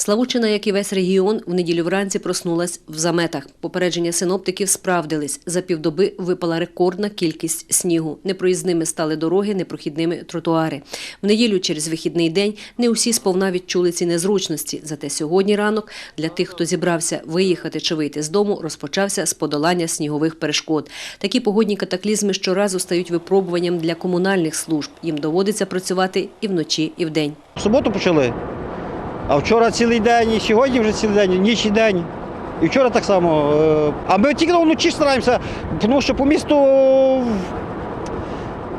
Славучина, як і весь регіон, в неділю вранці проснулась в заметах. Попередження синоптиків справдились. За півдоби випала рекордна кількість снігу. Непроїзними стали дороги, непрохідними тротуари. В неділю через вихідний день не усі сповна відчули ці незручності. Зате сьогодні ранок для тих, хто зібрався виїхати чи вийти з дому, розпочався з подолання снігових перешкод. Такі погодні катаклізми щоразу стають випробуванням для комунальних служб. Їм доводиться працювати і вночі, і вдень. В суботу почали. А вчора цілий день, і сьогодні вже цілий день, і ніч і день. І вчора так само. Е, А ми тільки вночі стараємося, тому що по місту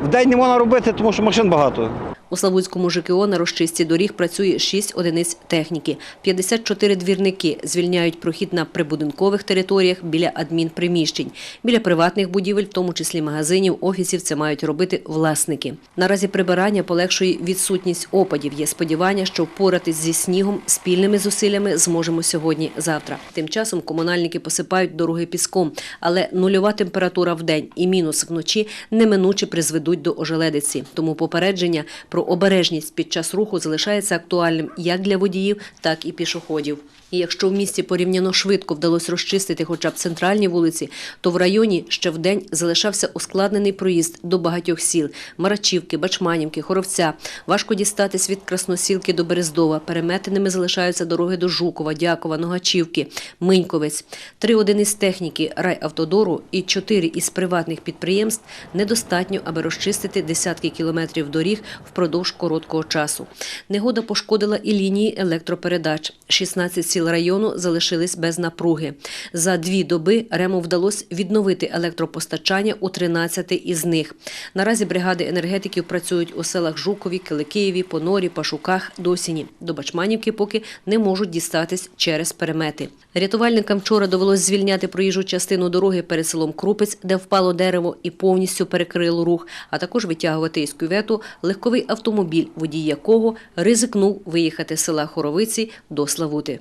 в день не можна робити, тому що машин багато. У Славутському ЖКО на розчистці доріг працює 6 одиниць техніки. 54 двірники звільняють прохід на прибудинкових територіях біля адмінприміщень. Біля приватних будівель, в тому числі магазинів, офісів, це мають робити власники. Наразі прибирання полегшує відсутність опадів. Є сподівання, що впоратись зі снігом спільними зусиллями зможемо сьогодні-завтра. Тим часом комунальники посипають дороги піском, але нульова температура в день і мінус вночі неминуче призведуть до ожеледиці. Тому попередження про обережність під час руху залишається актуальним як для водіїв, так і пішоходів. І якщо в місті порівняно швидко вдалося розчистити хоча б центральні вулиці, то в районі ще вдень залишався ускладнений проїзд до багатьох сіл – Марачівки, Бачманівки, Хоровця. Важко дістатись від Красносілки до Берездова. Переметеними залишаються дороги до Жукова, Дякова, Ногачівки, Миньковець. Три одиниць техніки райавтодору і чотири із приватних підприємств недостатньо, аби розчистити десятки кілометрів доріг впродовж короткого часу. Негода пошкодила і лінії електропередач. 16 сіл району залишились без напруги. За дві доби Рему вдалося відновити електропостачання у 13 із них. Наразі бригади енергетиків працюють у селах Жукові, Киликиєві, Понорі, Пашуках, Досіні. До Бачманівки поки не можуть дістатись через перемети. Рятувальникам вчора довелось звільняти проїжджу частину дороги перед селом Крупець, де впало дерево і повністю перекрило рух, а також витягувати із кювету легковий автомобіль, водій якого ризикнув виїхати з села Хоровиці до Славути.